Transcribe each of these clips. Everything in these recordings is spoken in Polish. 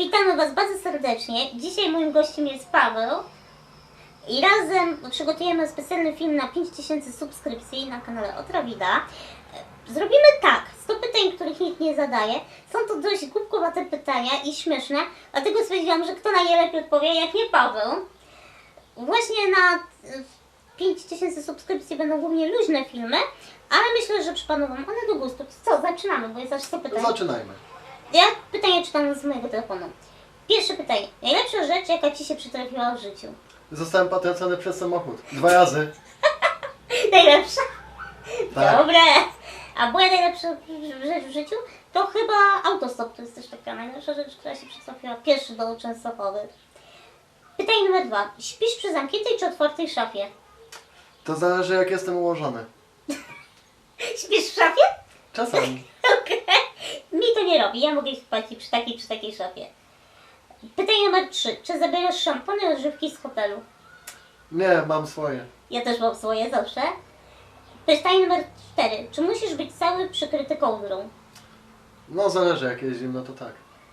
Witamy Was bardzo serdecznie. Dzisiaj moim gościem jest Paweł. I razem przygotujemy specjalny film na 5000 subskrypcji na kanale Otrawida. Zrobimy tak, 100 pytań, których nikt nie zadaje. Są to dość głupkowate pytania i śmieszne, dlatego stwierdziłam, że kto najlepiej odpowie, jak nie Paweł. Właśnie na y, 5000 subskrypcji będą głównie luźne filmy, ale myślę, że przypadną Wam one do gustu. Co, zaczynamy, bo jest aż 100 pytań. Zaczynajmy. Ja pytanie czytam z mojego telefonu. Pierwsze pytanie. Najlepsza rzecz, jaka Ci się przytrafiła w życiu? Zostałem potrącony przez samochód. Dwa razy. Najlepsza? Tak. Dobre. A moja najlepsza rzecz w życiu? To chyba autostop. To jest też taka najlepsza rzecz, która się przytrafiła. Pierwszy do Częstochowy. Pytanie numer dwa. Śpisz przy zamkniętej czy otwartej szafie? To zależy jak jestem ułożony. Śpisz w szafie? Czasami. Okej. Mi to nie robi. Ja mogę spać i przy takiej, przy takiej szafie. Pytanie numer trzy. Czy zabierasz szampony i odżywki z hotelu? Nie, mam swoje. Ja też mam swoje zawsze. Pytanie numer cztery. Czy musisz być cały przykryty kołdrą? No zależy jak jest zimno, to tak.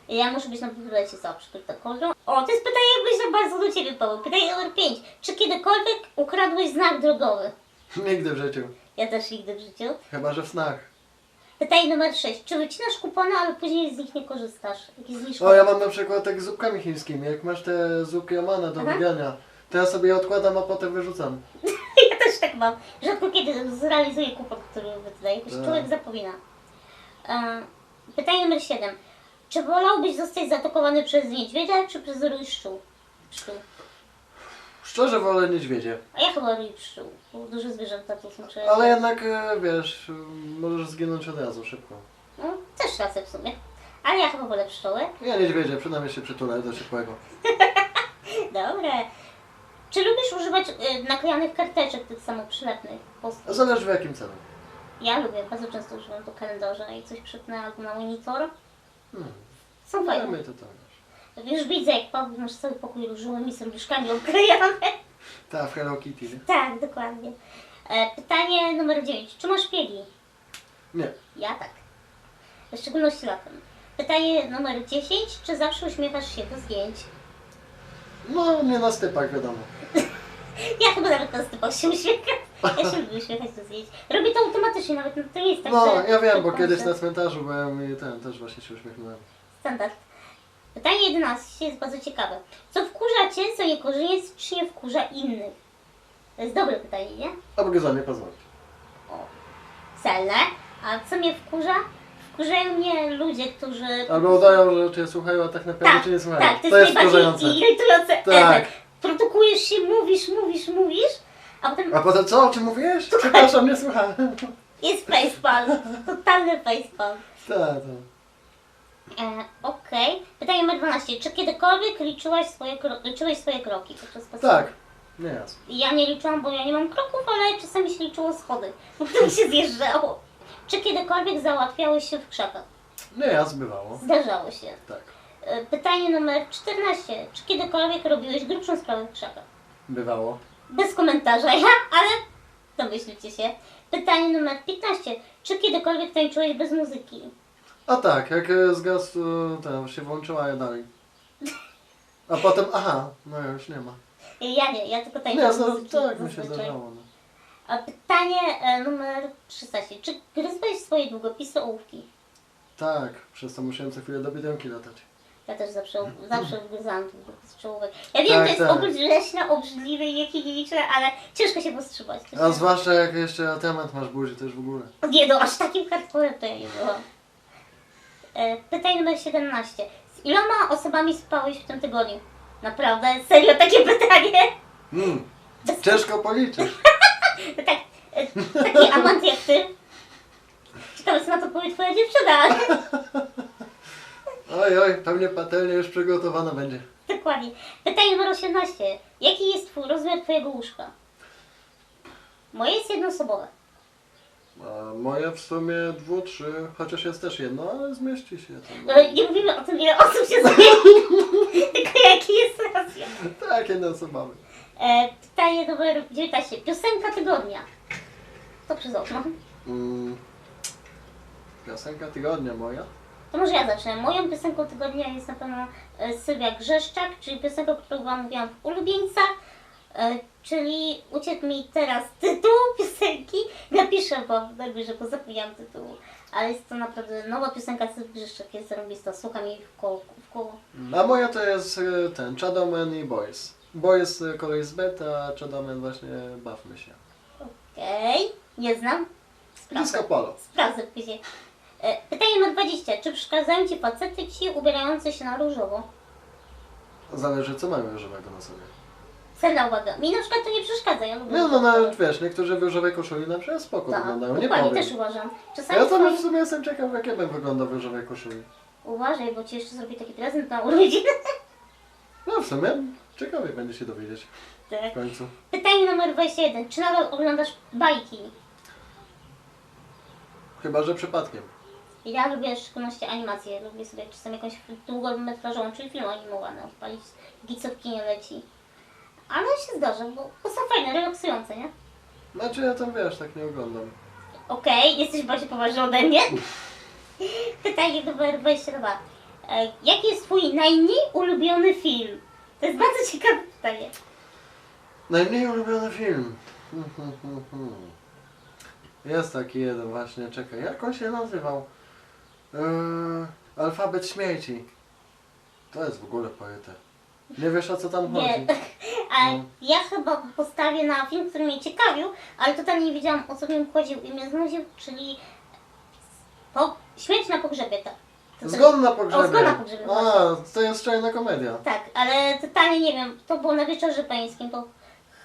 Ja muszę być na toalecie cała przykryta kołdrą. O, to jest pytanie myślę bardzo do Ciebie, Paweł. Pytanie numer pięć. Czy kiedykolwiek ukradłeś znak drogowy? Nigdy w życiu. Ja też nigdy w życiu. Chyba, że w snach. Pytanie numer sześć. Czy wycinasz kupony, ale później z nich nie korzystasz? Zniżki? O, ja mam na przykład tak z zupkami chińskimi. Jak masz te zupki omane do Aha. wygrania, to ja sobie je odkładam, a potem wyrzucam. Ja też tak mam. Rzadko kiedy zrealizuję kupon, który wydaje. Jakoś Tak. człowiek zapomina. E, pytanie numer 7. Czy wolałbyś zostać zaatakowany przez niedźwiedzia, czy przez rój? Pszczół. Szczerze wolę niedźwiedzie. A ja chyba. Bo duże zwierzęta to są czy... Ale jednak, e, wiesz, możesz zginąć od razu szybko. No, też rację w sumie. Ale ja chyba wolę pszczoły. Ja niedźwiedzie, przynajmniej się przytulę do ciepłego. Dobre. Czy lubisz używać y, naklejanych karteczek tych? Post- Zależy w jakim celu. Ja lubię, bardzo często używam do kalendarza i coś przypnę albo na monitor. Hmm. Są fajne. to tak. Już widzę, jak Paweł masz cały pokój różowymi serduszkami oklejone. Ta w Hello Kitty, nie? tak, dokładnie. E, pytanie numer 9. Czy masz piegi? Nie. Ja tak. W szczególności latem. Pytanie numer 10. Czy zawsze uśmiechasz się do zdjęć? No, nie na stypach, wiadomo. Ja chyba nawet na stypach się uśmiecham. Ja się lubię uśmiechać do zdjęć. Robię to automatycznie, nawet to nie jest tak, No, że... ja wiem, bo że kiedyś na cmentarzu byłem i ten też właśnie się uśmiechnąłem. Standard. Pytanie 11 jest bardzo ciekawe. Co wkurza Cię, co niekoniecznie wkurza innych? To jest dobre pytanie, nie? Obgryzanie paznokci. O, celne. A co mnie wkurza? Wkurzają mnie ludzie, którzy... Albo udają, że cię słuchają, a tak naprawdę tak, cię nie słuchają. tak, to jest, najbardziej wkurzające. irytujące Tak. Produkujesz się, mówisz, mówisz, mówisz, a potem A potem co? O czym mówiłeś? Przepraszam, nie słuchałem. jest facepalm. Totalny facepalm. Tak, tak. E, Okej. Pytanie numer 12. Czy kiedykolwiek liczyłaś swoje, kro- liczyłeś swoje kroki podczas spaceru? Tak. Nie jasne. Ja nie liczyłam, bo ja nie mam kroków, ale czasami się liczyło schody, bo potem się zjeżdżało. Czy kiedykolwiek załatwiałeś się w krzakach? Nie jasne bywało. Zdarzało się. Tak. E, Pytanie numer 14. Czy kiedykolwiek robiłeś grubszą sprawę w krzakach? Bywało. Bez komentarza, ja, ale domyślcie się. Pytanie numer 15. Czy kiedykolwiek tańczyłeś bez muzyki? A tak, jak e, zgasł, to ten się włączyła ja dalej. A potem, aha, no już nie ma. Ja nie, ja tylko Nie, tańczyłam no, muzyki tak mi się zazwyczaj. zdarzało. No. A pytanie e, numer 16. Czy gryzłeś swoje długopisy ołówki? Tak, przez to musiałem co chwilę do biedronki latać. Ja też zawsze, zawsze wgryzałam długopis czołówek. Ja wiem, Tak, to jest tak. obrzydleśne, obrzydliwe i niehigieniczne, ale ciężko się powstrzymać. A zwłaszcza jak jeszcze atrament masz buzi, to już w ogóle. Nie no, aż takim hardcorem to ja nie byłam. E, pytanie numer 17. Z iloma osobami spałeś w tym tygodniu? Naprawdę? Serio takie pytanie? Bez... ciężko policzyć. Tak, e, taki amant jak ty. Ciekawe co na to powie twoja dziewczyna. Oj, oj, pewnie patelnia już przygotowana będzie. Dokładnie. Pytanie numer 18. Jaki jest twój rozmiar twojego łóżka? Moje jest jednoosobowe. A moje w sumie dwu, trzy, chociaż jest też jedno, ale zmieści się tam. No, nie mówimy o tym, ile osób się zmieni, tylko jaki jest rozmiar. Tak, jedno osobowe. E, pytanie numer 19. Piosenka tygodnia. To przez okno. Mm, piosenka tygodnia moja. To może ja zacznę. Moją piosenką tygodnia jest na pewno e, Sylwia Grzeszczak, czyli piosenka, którą Wam mówiłam w ulubieńcach, e, czyli uciekł mi teraz tytuł piosenki. Najwyżej, bo zapomniałam tytułu. Ale jest to naprawdę nowa piosenka Sylwii Grzeszczak, jest zarobista, słucham jej w koło. W koło. A moja to jest e, ten, Shadowman i Boys. Boys e, kolej z beta, a Shadowman właśnie bawmy się. Okej, nie znam. Sprawdzę. Disco Polo. Sprawdzę później. E, Pytanie numer 20. Czy przeszkadzają Ci facety ci ubierający się na różowo? Zależy co mają różowego na sobie. Cenna uwaga. Mi na przykład to nie przeszkadza. Ja lubię No, no, no wiesz, niektórzy w różowej koszuli na przykład spoko Tak, wyglądają, nie dokładnie, powiem. też uważam. Czasami Ja to swoje... w sumie jestem ciekaw, jak ja bym wyglądał w różowej koszuli. Uważaj, bo Ci jeszcze zrobię taki prezent na urodziny. No w sumie ciekawie będzie się dowiedzieć Tak. w końcu. Pytanie numer 21. Czy nadal oglądasz bajki? Chyba, że przypadkiem. Ja lubię w szczególności animacje. Lubię sobie czasem jakąś długometrażową, czyli film animowany odpalić. Gicotki nie leci. Ale się zdarza, bo, są fajne, relaksujące, nie? Znaczy ja tam wiesz, tak nie oglądam. Okej, jesteś bardziej poważny ode mnie. Pytanie numer 22. E, jaki jest Twój najmniej ulubiony film? To jest bardzo ciekawe pytanie. Najmniej ulubiony film. Hmm, hmm, hmm, hmm. Jest taki jeden właśnie, czekaj, jak on się nazywał? Yy, alfabet śmieci. To jest w ogóle poeta. Nie wiesz o co tam chodzi? Nie. A No. ja chyba postawię na film, który mnie ciekawił, ale totalnie nie wiedziałam o co w nim chodził i mnie znudził, czyli po... Śmierć na pogrzebie, tak. To Zgon na pogrzebie. O, Zgon na pogrzebie, A, to jest czarna komedia. Tak, ale totalnie nie wiem, to było na wieczorze pańskim, to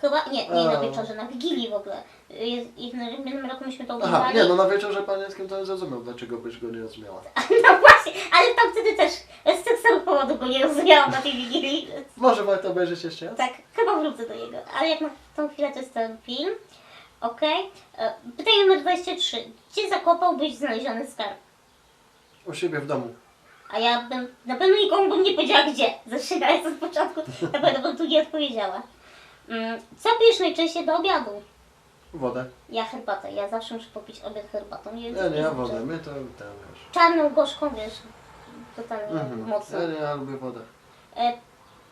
chyba, nie, nie na A. wieczorze, na Wigilii w ogóle. Jest, I w jednym roku myśmy to Aha, oglądali. nie no na wieczorze panieńskim to nie zrozumiał, dlaczego byś go nie rozumiała. No właśnie, ale tam wtedy też z tego samego powodu go nie rozumiałam na tej Wigilii. Może warto obejrzeć jeszcze raz? Tak, chyba wrócę do niego, ale jak na tą chwilę to jest ten film. Okej. E, Pytanie numer 23. Gdzie zakopałbyś znaleziony skarb? U siebie w domu. A ja bym, na pewno nikomu bym nie powiedziała gdzie. Zaczynając od początku, na pewno bym tu nie odpowiedziała. Mm, Co pijesz najczęściej do obiadu? Wodę. Ja herbatę. Ja zawsze muszę popić obiad herbatą. Nie Ja nie, ja wodę. My to tam wiesz. Czarną, gorzką, wiesz, totalnie Mhm. mocno. Ja nie, ja lubię wodę. E,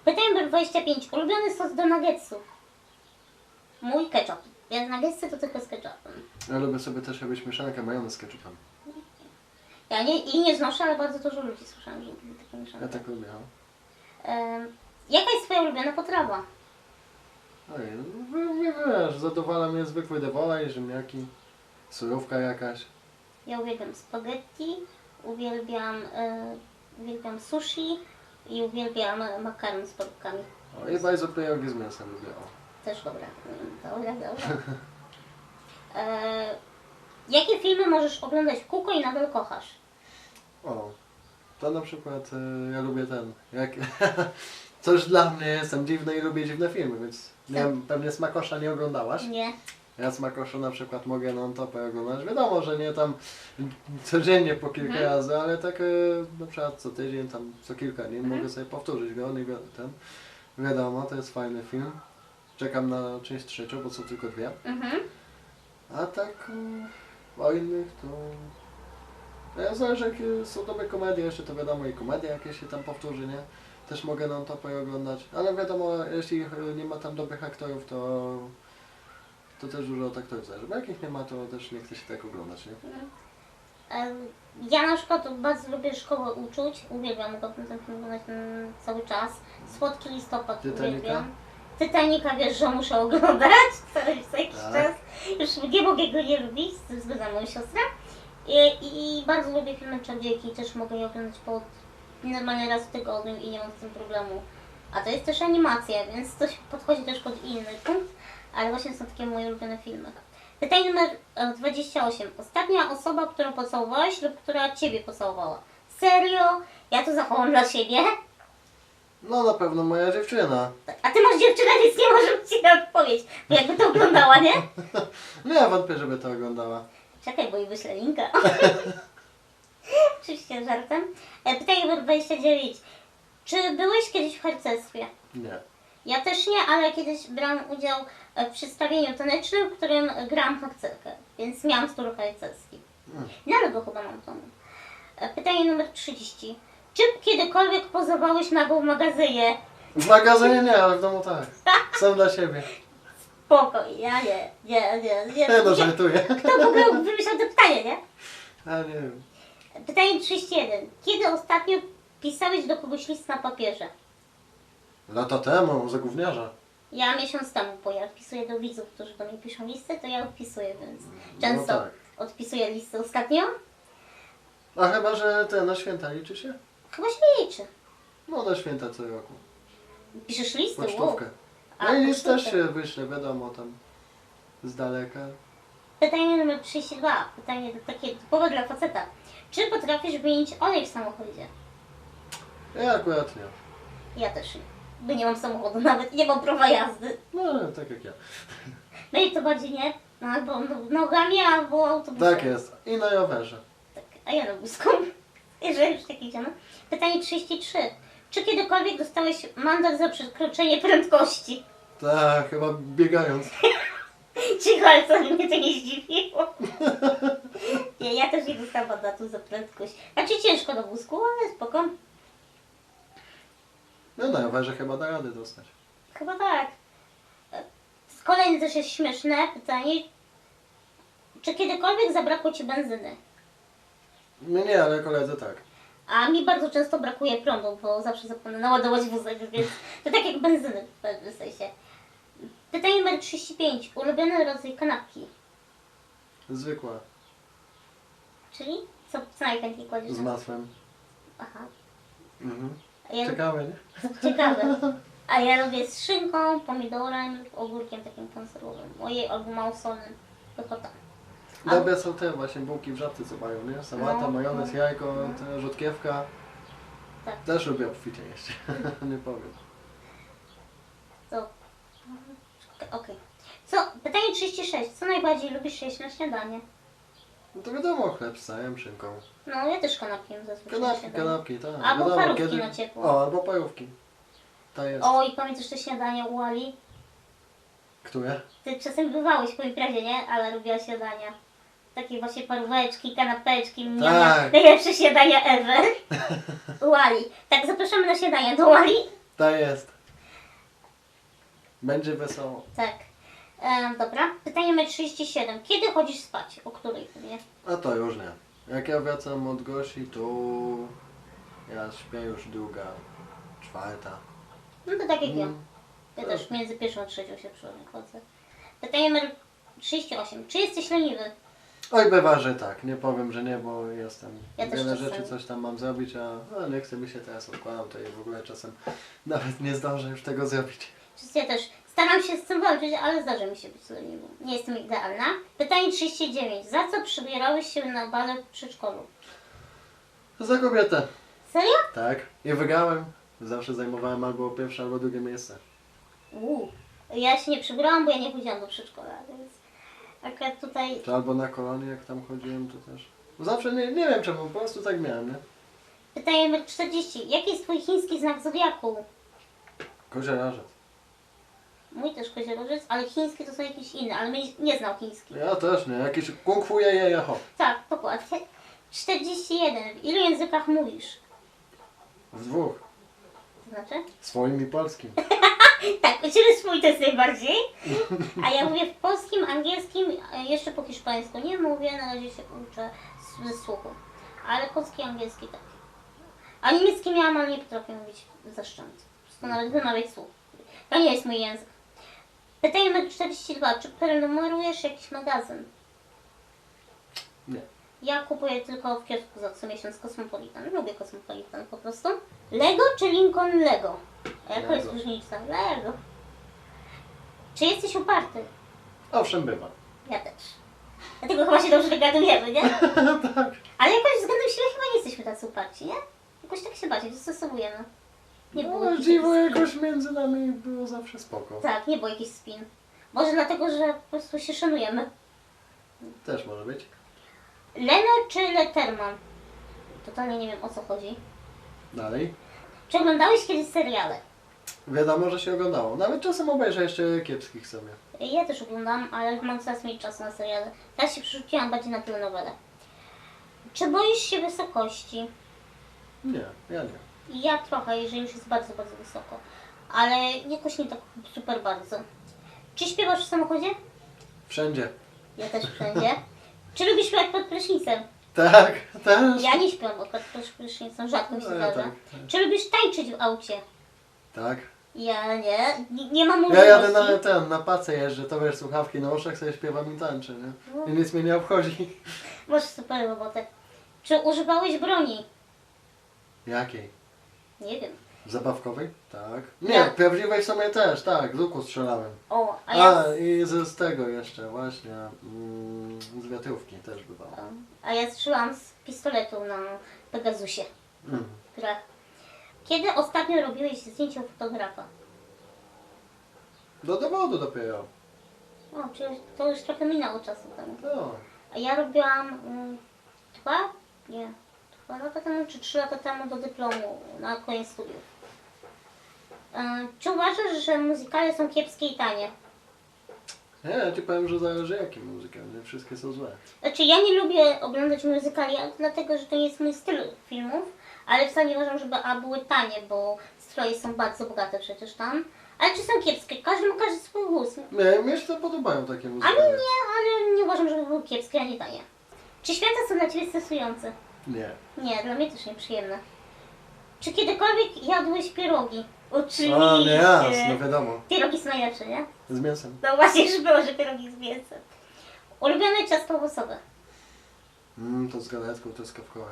Pytanie numer 25. Ulubiony sos do nuggetsów? Mój ketchup. Jak nuggetsy to tylko z ketchupem. Ja lubię sobie też robić mieszankę majonez z ketchupem. Ja nie, i nie znoszę, ale bardzo dużo ludzi słyszałam, że lubi taką Ja tak lubię. o. E, jaka jest Twoja ulubiona potrawa? Oj, no, nie wiesz, zadowala mnie zwykły dewolaj, ziemniaki, surówka jakaś. Ja uwielbiam spaghetti, uwielbiam, e, uwielbiam sushi i uwielbiam e, makaron z porkami. O, I bardzo pierogi z mięsem lubię. O. Też dobra. Dobra, dobra. E, jakie filmy możesz oglądać w kółko i nadal kochasz? o. To na przykład y, ja lubię ten. Jak coś dla mnie jestem dziwny i lubię dziwne filmy, więc nie wiem, pewnie Smakosza nie oglądałaś. Nie. Ja Smakosza na przykład mogę non topę oglądać. Wiadomo, że nie tam codziennie po kilka Mhm. razy, ale tak y, na przykład co tydzień, tam co kilka dni Mhm. mogę sobie powtórzyć go wi- ten. Wiadomo, to jest fajny film. Czekam na część trzecią, bo są tylko dwie. Mhm. A tak y, o innych to... Ja zależy jakie są dobre komedie, jeszcze to wiadomo i komedie jakieś się tam powtórzy, nie? Też mogę non topę oglądać, ale wiadomo, jeśli y, nie ma tam dobrych aktorów, to to też dużo od aktorów zależy, bo jak ich nie ma, to też nie chce się tak oglądać, nie? E, Ja na przykład bardzo lubię szkołę uczuć. Uwielbiam go ten film oglądać mm, cały czas. Słodki listopad Titanica? uwielbiam. Titanica wiesz, że muszę oglądać co co jakiś Tak. czas. Już nie mogę go nie lubić ze względu na moją siostrę. I, I bardzo lubię filmy Czardziejki, też mogę je oglądać po normalnie raz w tygodniu i nie mam z tym problemu. A to jest też animacja, więc się podchodzi też pod inny punkt, ale właśnie są takie moje ulubione filmy. Pytanie numer e, 28. Ostatnia osoba, którą pocałowałeś lub która Ciebie pocałowała. Serio? Ja to zachowam dla siebie. No na pewno moja dziewczyna. A Ty masz dziewczynę, więc nie możesz Ci na odpowiedź, bo jakby to oglądała, nie? No ja wątpię, żeby to oglądała. Czekaj, bo jej wyślę linka. Oczywiście żartem. E, Pytanie numer 29. Czy byłeś kiedyś w harcerstwie? Nie. Ja też nie, ale kiedyś brałam udział e, w przedstawieniu tanecznym, w którym grałam harcerkę, więc miałam stół harcerski. Mm. Nadal go chyba mam w domu. E, Pytanie numer 30. Czy kiedykolwiek pozowałeś nago w magazynie? W magazynie nie, ale w domu tak. Sam dla siebie. Spoko, ja nie, nie, nie, nie. Nie no, żartuję. Kto w ogóle wymyślał to pytanie, nie? A nie wiem. Pytanie 31. Kiedy ostatnio pisałeś do kogoś list na papierze? Lata temu, za gówniarza. Ja miesiąc temu, bo ja wpisuję do widzów, którzy do mnie piszą listy, to ja odpisuję, więc często No tak. odpisuję listy. Ostatnio? A chyba, że te na święta liczy się? Chyba się nie liczy. No na święta co roku. Piszesz listy? Wow. Pocztówkę. A, No i list też się wyśle, wiadomo tam. Z daleka. Pytanie numer 32. Pytanie takie typowe dla faceta. Czy potrafisz wymienić olej w samochodzie? Ja akurat nie. Ja też nie. Bo nie mam samochodu, nawet nie mam prawa jazdy. No tak jak ja. Będzie to bardziej nie? No, albo no- nogami, albo autobusem. Tak jest. I na rowerze. Tak, a ja na wózku. Jeżeli już tak idziemy. Pytanie 33. Czy kiedykolwiek dostałeś mandat za przekroczenie prędkości? Tak, chyba biegając. Cicho, ale co mnie to nie zdziwiło. Nie, ja też nie dostałam mandatu za prędkość. Znaczy ciężko na wózku, ale spoko. No na rowerze chyba da radę dostać. Chyba tak. Kolejne też jest śmieszne pytanie. Czy kiedykolwiek zabrakło Ci benzyny? No nie, ale koledzy tak. A mi bardzo często brakuje prądu, bo zawsze zapomnę naładować wózek, więc to tak jak benzyny w pewnym sensie. Pytanie numer 35. Ulubiony rodzaj kanapki. Zwykła. Czyli co, co najchętniej kładziesz? Z masłem. Aha. Mhm. A ja, Ciekawe, nie? ciekawe. A ja lubię z szynką, pomidorem, ogórkiem takim konserwowym. Ojej, albo małosolnym. Pychota. A- Dobre są te właśnie bułki w żabce, co mają, nie? Samata, No, majonez, no. jajko, te rzutkiewka. Tak. Też lubię obficie jeść. nie powiem. To... Okej. Co? Pytanie 36. Co najbardziej lubisz jeść na śniadanie? No to wiadomo, chleb z całym szynką. No, ja też kanapki jem zazwyczaj na Kanapki, śniadanie. kanapki, tak. Albo wiadomo, parówki na ciepło. O, albo parówki. To jest. O, i pamiętasz te śniadania u Ali? Które? Ty czasem bywałeś po imprezie, nie? Ale lubiła śniadania. Takie właśnie paróweczki, kanapeczki, miała Tak. najlepsze śniadania ever. U Ali. Tak, zapraszamy na śniadanie do Ali. To jest. Będzie wesoło. Tak. E, dobra. Pytanie numer 37. Kiedy chodzisz spać? O której pewnie? A to już nie. Jak ja wracam od Gosi, to ja śpię już druga, czwarta. No to tak jak ja. Mm. Ja też między pierwszą a trzecią się chodzę. Pytanie numer 38. Czy jesteś leniwy? Oj, bywa, że tak. Nie powiem, że nie, bo jestem. Ja też Wiele czasem. rzeczy coś tam mam zrobić, a no, nie chce mi się teraz odkładam to i w ogóle czasem nawet nie zdążę już tego zrobić. Ja też staram się z tym walczyć, ale zdarza mi się być leniwą. Nie jestem idealna. Pytanie 39. Za co przybierałeś się na bale w przedszkolu? Za kobietę. Serio? Tak. I wygrałem. Zawsze zajmowałem albo pierwsze, albo drugie miejsce. Uuu. Ja się nie przybierałam, bo ja nie chodziłam do przedszkola, więc akurat tutaj... Czy albo na kolonie, jak tam chodziłem, to też. Zawsze nie, nie wiem czemu, po prostu tak miałem, nie? Pytanie numer 40. Jaki jest twój chiński znak zodiaku? Kozierażec. Mój też koziorożec, ale chińskie to są jakieś inne, ale my nie znał chiński. Ja też nie. Jakiś kung fu je, je, je, ho. Tak, dokładnie. 41. W ilu językach mówisz? W dwóch. To znaczy? Swoim i polskim. Tak, u Ciebie swój to jest najbardziej. A ja mówię w polskim, angielskim, jeszcze po hiszpańsku nie mówię, na razie się uczę z- ze słuchu. Ale polski, angielski tak. A niemiecki miałam, ale nie potrafię mówić za szczęt. Po prostu nawet wymawiać słów. To nie jest mój język. Pytanie numer 42. Czy prenumerujesz jakiś magazyn? Nie. Ja kupuję tylko w kiosku za co miesiąc Cosmopolitan. Lubię Cosmopolitan po prostu. Lego czy Lincoln Lego? A jaka jest Lego. różnica? Lego. Czy jesteś uparty? Owszem, bywa. Ja też. Dlatego chyba się dobrze dogadujemy, nie? tak. Ale jakoś względem siebie chyba nie jesteśmy tacy uparci, nie? Jakoś tak się bardziej dostosowujemy. Nie było No, jakichś dziwo spin. jakoś między nami było zawsze spoko. Tak, nie było jakichś spin. Może dlatego, że po prostu się szanujemy. Też może być. Lena czy Letterman? Totalnie nie wiem o co chodzi. Dalej. Czy oglądałeś kiedyś seriale? Wiadomo, że się oglądało. Nawet czasem obejrzę jeszcze kiepskich sobie. Ja też oglądam, ale mam coraz mniej czasu na seriale. Teraz się przerzuciłam bardziej na telenowelę. Czy boisz się wysokości? Nie, ja nie. Ja trochę, jeżeli już jest bardzo, bardzo wysoko. Ale jakoś nie tak super bardzo. Czy śpiewasz w samochodzie? Wszędzie. Ja też wszędzie. Czy lubisz śpiewać pod prysznicem? Tak, też. Ja nie śpiewam pod prysznicem, rzadko mi się No, ja zdarza. tak, tak. Czy lubisz tańczyć w aucie? Tak. Ja nie. Nie, nie mam Ja jadę na ten, na pacę jeżdżę, to wiesz, słuchawki na uszach sobie śpiewam i tańczę, No. nie? I nic mnie nie obchodzi. Masz super robotę. Czy używałeś broni? Jakiej? Nie wiem. Zabawkowej? Tak. Nie, Ja- prawdziwej w sumie też, tak, z łuku strzelałem. O, a A, ja, i z, z tego jeszcze, właśnie, mm, z wiatrówki też bywało. a ja strzelam z pistoletu na Pegasusie Mm. w grach. Kiedy ostatnio robiłeś zdjęcie u fotografa? Do dowodu dopiero. O, czyli to już trochę minęło czasu temu. No. A ja robiłam mm, dwa, nie, dwa lata temu czy trzy lata temu do dyplomu na koniec studiów. Czy uważasz, że muzykale są kiepskie i tanie? Nie, ja ci powiem, że zależy jakie muzyka, nie wszystkie są złe. Znaczy ja nie lubię oglądać muzykali, ale dlatego, że to nie jest mój styl filmów, ale wcale nie uważam, żeby A były tanie, bo stroje są bardzo bogate przecież tam. Ale czy są kiepskie? Każdy ma każdy swój gust. Nie, mi się podobają takie Ale muzyki. nie, ale nie uważam, żeby były kiepskie, ani tanie. Czy święta są dla Ciebie stresujące? Nie. Nie, dla mnie też nieprzyjemne. Czy kiedykolwiek jadłeś pierogi? Oczywiście. A, nie jasne, wiadomo. Pierogi są najlepsze, nie? Z mięsem. No właśnie, już było, że pierogi z mięsem. Ulubione ciasto owocowe. Mm, to z galetką, to jest kawkowe.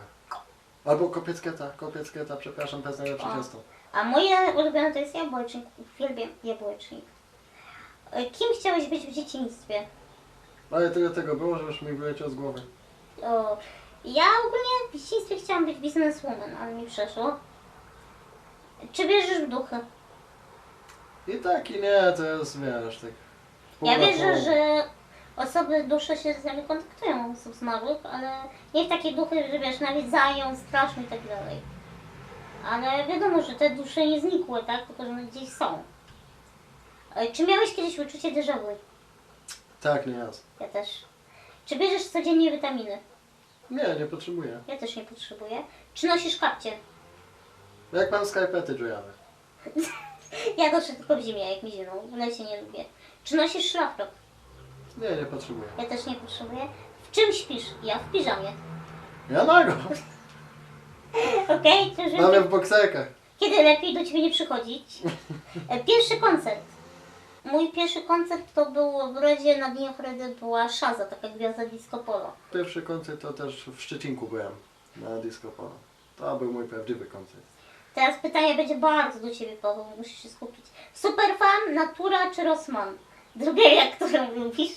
Albo kopieckieta, kopieckieta, przepraszam, to jest najlepsze O. ciasto. A moje ulubione to jest jabłecznik. Uwielbiam jabłecznik. E, Kim chciałeś być w dzieciństwie? Ale tyle tego było, że już mi wyleciał z głowy. O, ja ogólnie w dzieciństwie chciałam być bizneswoman, ale mi przeszło. Czy wierzysz w duchy? I tak i nie, to jest, wiesz, tak... pół Ja na wierzę, pół. że osoby dusze się z nami kontaktują, osób zmarłych, ale nie w takie duchy, że wiesz, nawiedzają, straszą i tak dalej. Ale wiadomo, że te dusze nie znikły, tak? Tylko, że one gdzieś są. E, Czy miałeś kiedyś uczucie déjà vu? Tak, nie jasne. Ja też. Czy bierzesz codziennie witaminy? Nie, nie potrzebuję. Ja też nie potrzebuję. Czy nosisz kapcie? Jak mam skarpety dżujawe? Ja noszę tylko w zimie, jak mi zimno. W lecie nie lubię. Czy nosisz szlafrok? Nie, nie potrzebuję. Ja też nie potrzebuję. W czym śpisz? Ja w piżamie. Ja nago! Okej? Okay? Mamy w bokserkach. Kiedy lepiej do Ciebie nie przychodzić? E, Pierwszy koncert. Mój pierwszy koncert to był w Rodzie na Dni Ochrony była Szaza, taka gwiazda disco polo. Pierwszy koncert to też w Szczecinku byłem, na Disco Polo. To był mój prawdziwy koncert. Teraz pytanie będzie bardzo do Ciebie, Paweł, musisz się skupić. Superfan, Natura czy Rossmann? Drugie jak, którą lubisz?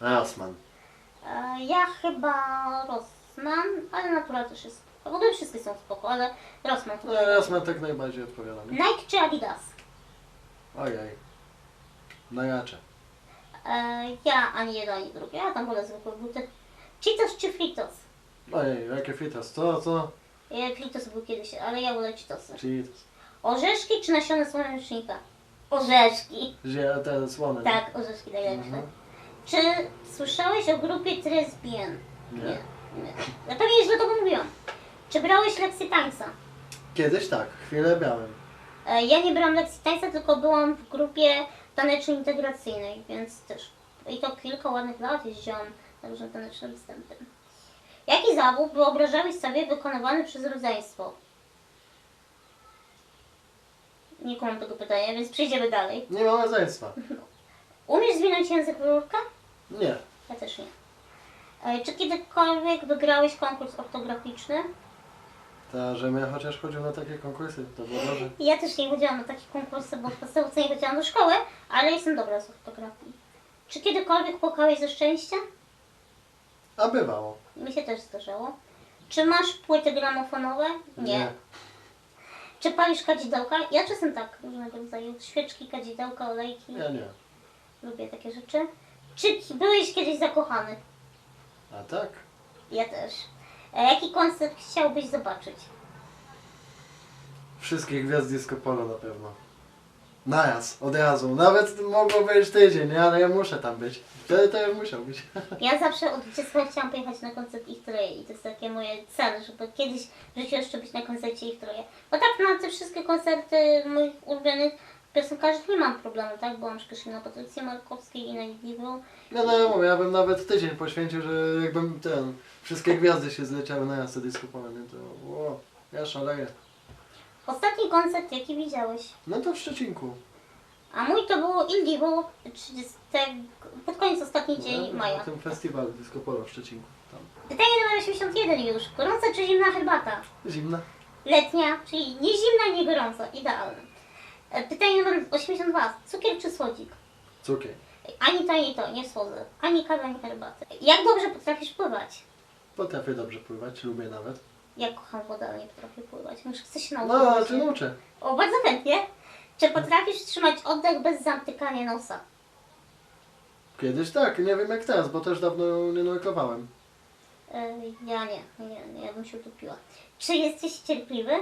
Asman. E, Ja chyba Rossmann, ale Natura też jest spoko. W ogóle wszystkie są spoko, ale Rossmann No, chyba. Tak najbardziej odpowiada. nie? Nike czy Adidas? Ojej. Najraczej. E, Ja ani jedno, ani drugie. Ja tam wolę zwykłe buty. Cheetos czy Fritos? Ojej, jakie fitas. Co, co? E, Fritos był kiedyś, ale ja wolę Cheetosy. Cheetos. Orzeszki czy nasiona słonecznika? Orzeszki. Gdzie te słone? Tak, orzeszki najlepsze. Mhm. Czy słyszałeś o grupie Tres Bien? Nie. nie. Ja pewnie źle to mówiłam. Czy brałeś lekcje tańca? Kiedyś tak, chwilę miałem. E, Ja nie brałam lekcji tańca, tylko byłam w grupie tanecznej integracyjnej, więc też. I to kilka ładnych lat jeździłam na różne taneczne występy. Jaki zawód wyobrażałeś sobie wykonywany przez rodzeństwo? Nie kumam tego pytania, więc przejdziemy dalej. Nie mam rodzeństwa. Umiesz zwinąć język w rurkę? Nie. Ja też nie. E, Czy kiedykolwiek wygrałeś konkurs ortograficzny? To, że ja chociaż chodził na takie konkursy, to było dobrze. Ja też nie chodziłam na takie konkursy, bo w podstawce nie chodziłam do szkoły, ale jestem dobra z ortografii. Czy kiedykolwiek płakałeś ze szczęścia? A bywało. Mi się też zdarzało. Czy masz płyty gramofonowe? Nie. Czy palisz kadzidełka? Ja czasem tak, różnego rodzaju świeczki, kadzidełka, olejki. Ja nie. Lubię takie rzeczy. Czy byłeś kiedyś zakochany? A tak? Ja też. E, jaki koncert chciałbyś zobaczyć? Wszystkich gwiazd Disco Polo na pewno. Naraz, od razu. Nawet mogło być tydzień, nie? ale ja muszę tam być. Wtedy to ja musiał być. Ja zawsze od dziecka chciałam pojechać na koncert ich troje i to jest takie moje cel, żeby kiedyś w życiu jeszcze być na koncercie ich troje. Bo tak na te wszystkie koncerty moich ulubionych piosenkarzy nie mam problemu, tak? Byłam szkoły na Patrycji Markowskiej i na Igliwu. No, no ja mówię, ja bym nawet tydzień poświęcił, że jakbym ten, wszystkie gwiazdy się zleciały naraz wtedy skupowane, to o, ja szaleję. Ostatni koncert jaki widziałeś? No to w Szczecinku. A mój to było Ildivo 30, pod koniec ostatni dzień No, maja. Na tym festiwalu Disco Polo w Szczecinku. Tam. Pytanie numer 81 już. Gorąca czy zimna herbata? Zimna? Letnia, czyli nie zimna, nie gorąca. Idealne. E, Pytanie numer 82. Cukier czy słodzik? Cukier. Ani to, ani to, nie słodzę. Ani kawa, ani herbaty. Jak dobrze potrafisz pływać? Potrafię dobrze pływać, lubię nawet. Ja kocham wodę, ale nie potrafię pływać. Może chcę się nauczyć. No, czy nauczę. O, bardzo chętnie. Czy potrafisz trzymać oddech bez zamtykania nosa? Kiedyś tak, nie wiem jak teraz, bo też dawno nie nurkowałem. E, ja nie, nie, nie, ja bym się utopiła. Czy jesteś cierpliwy?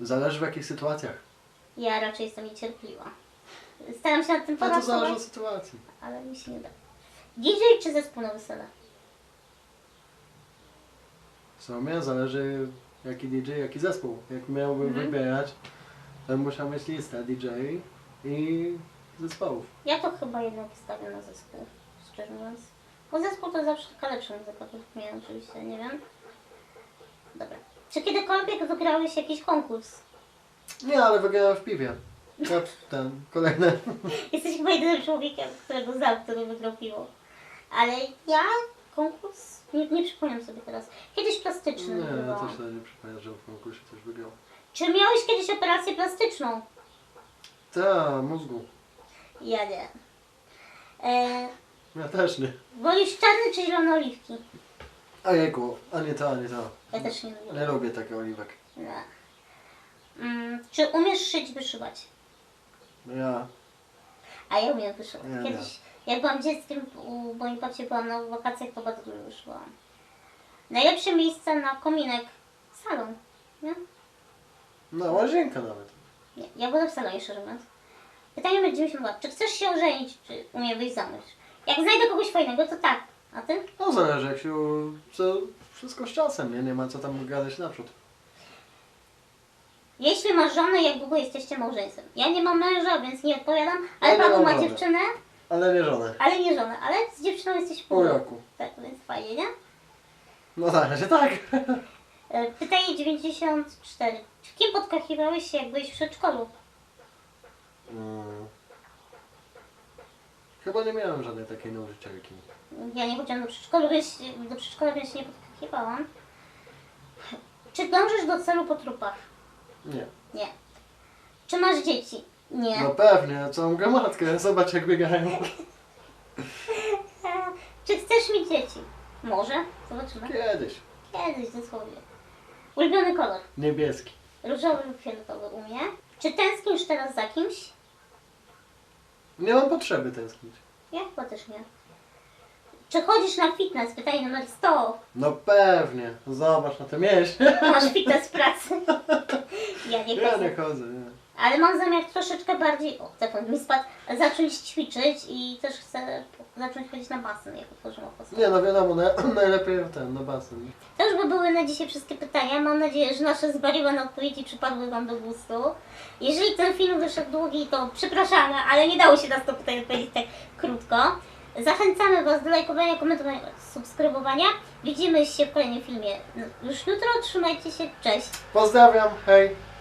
Zależy w jakich sytuacjach. Ja raczej jestem niecierpliwa. Staram się nad tym A to zależy od sytuacji. ale mi się nie da. DJ czy zespół na wesele? W sumie zależy jaki DJ, jaki zespół. Jak miałbym Mhm. wybierać, to musiał mieć listę DJ i zespołów. Ja to chyba jednak stawiam na zespół, szczerze mówiąc. Bo zespół to zawsze taka lepsza muzyka, według mnie oczywiście, nie wiem. Dobra. Czy kiedykolwiek wygrałeś jakiś konkurs? Nie, ale wygrałem w piwie. Ja ten, kolejne. Jesteś chyba jedynym człowiekiem, którego znam, który wygrał piwo. Ale ja konkurs nie, nie sobie teraz. Kiedyś plastyczny Nie, ja też sobie nie przypomnę, że w konkursie coś wygrał. Czy miałeś kiedyś operację plastyczną? Ta, mózgu. Ja nie. E, Ja też nie. wolisz czarne czy zielone oliwki? A jejku, a nie to, a nie to. Ja też nie lubię. Nie lubię takich oliwek. Nie. Mm, czy umiesz szyć, wyszywać? No ja, A ja umiem wyszywać. Ja. Kiedyś, jak byłam dzieckiem, u mojej babci byłam na wakacjach, to bardzo dużo wyszywałam. Najlepsze miejsce na kominek? Salon. Nie? no łazienka nawet. Nie, ja byłam w salonie, szczerze mówiąc. Pytanie numer 92. Czy chcesz się ożenić, czy umie wyjść za mąż? Jak znajdę kogoś fajnego, to tak. A ty? No zależy jak się, co, wszystko z czasem, nie? Nie ma co tam gadać naprzód. Jeśli masz żonę, jak długo jesteście małżeństwem? Ja nie mam męża, więc nie odpowiadam, ale Ja nie Paweł mam ma żony. dziewczynę, Ale nie żonę. ale nie żonę, ale z dziewczyną jesteś Pół roku. Tak, więc fajnie, nie? No na razie tak. E, Pytanie 94. Czy kim podkachiwałeś się, jak byłeś w przedszkolu? Mm. Chyba nie miałem żadnej takiej nauczycielki. Ja nie chodziłam do przedszkola, więc, do przedszkola, więc się nie podkachiwałam. Czy dążysz do celu po trupach? Nie. Nie. Czy masz dzieci? Nie. No pewnie, całą gromadkę. Zobacz jak biegają. Czy chcesz mieć dzieci? Może. Zobaczymy. Kiedyś. Kiedyś, dosłownie. Ulubiony kolor? Niebieski. Różowy lub fioletowy u mnie. Czy tęsknisz teraz za kimś? Nie mam potrzeby tęsknić. Ja chyba też nie. Czy chodzisz na fitness? Pytanie numer 100. No pewnie. Zobacz na te mięśnie. Masz fitness w pracy? Ja nie Ja chodzę. nie chodzę, nie. Ale mam zamiar troszeczkę bardziej, o telefon mi spadł, zacząć ćwiczyć i też chcę zacząć chodzić na basen, jak otworzymy opaskę. Nie, no wiadomo, na, najlepiej ten, na basen. To już by były na dzisiaj wszystkie pytania. Mam nadzieję, że nasze zwariowane odpowiedzi przypadły Wam do gustu. Jeżeli ten film wyszedł długi, to przepraszamy, ale nie dało się na 100 pytań odpowiedzieć tak krótko. Zachęcamy Was do lajkowania, komentowania, subskrybowania. Widzimy się w kolejnym filmie już jutro. Trzymajcie się, cześć! Pozdrawiam, hej!